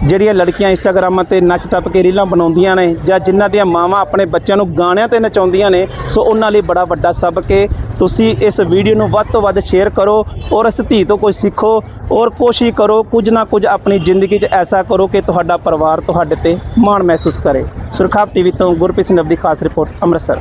ਜਿਹੜੀਆਂ ਲੜਕੀਆਂ ਇੰਸਟਾਗ੍ਰਾਮਾਂ ਤੇ ਨੱਚ ਟੱਪ ਕੇ ਰੀਲਾਂ ਬਣਾਉਂਦੀਆਂ ਨੇ ਜਾਂ ਜਿਨ੍ਹਾਂ ਦੀਆਂ ਮਾਵਾਂ ਆਪਣੇ ਬੱਚਿਆਂ ਨੂੰ ਗਾਣਿਆਂ ਤੇ ਨਚਾਉਂਦੀਆਂ ਨੇ, ਸੋ ਉਹਨਾਂ ਲਈ ਬੜਾ ਵੱਡਾ ਸਬਕ ਹੈ ਤੁਸੀਂ ਇਸ ਵੀਡੀਓ ਨੂੰ ਵੱਧ ਤੋਂ ਵੱਧ ਸ਼ੇਅਰ ਕਰੋ ਔਰ ਇਸ ਧੀ ਤੋਂ ਕੁਝ ਸਿੱਖੋ ਔਰ ਕੋਸ਼ਿਸ਼ ਕਰੋ ਕੁਝ ਨਾ ਕੁਝ ਆਪਣੀ ਜ਼ਿੰਦਗੀ 'ਚ ਐਸਾ ਕਰੋ ਕਿ ਤੁਹਾਡਾ ਪਰਿਵਾਰ ਤੁਹਾਡੇ ਤੇ ਮਾਣ ਮਹਿਸੂਸ ਕਰੇ। ਸੁਰਖਾਪ ਟੀਵੀ ਤੋਂ ਗੁਰਪ੍ਰੀਤ ਸਿੰਘ ਦੀ ਖਾਸ ਰਿਪੋਰਟ ਅੰਮ੍ਰਿਤਸਰ।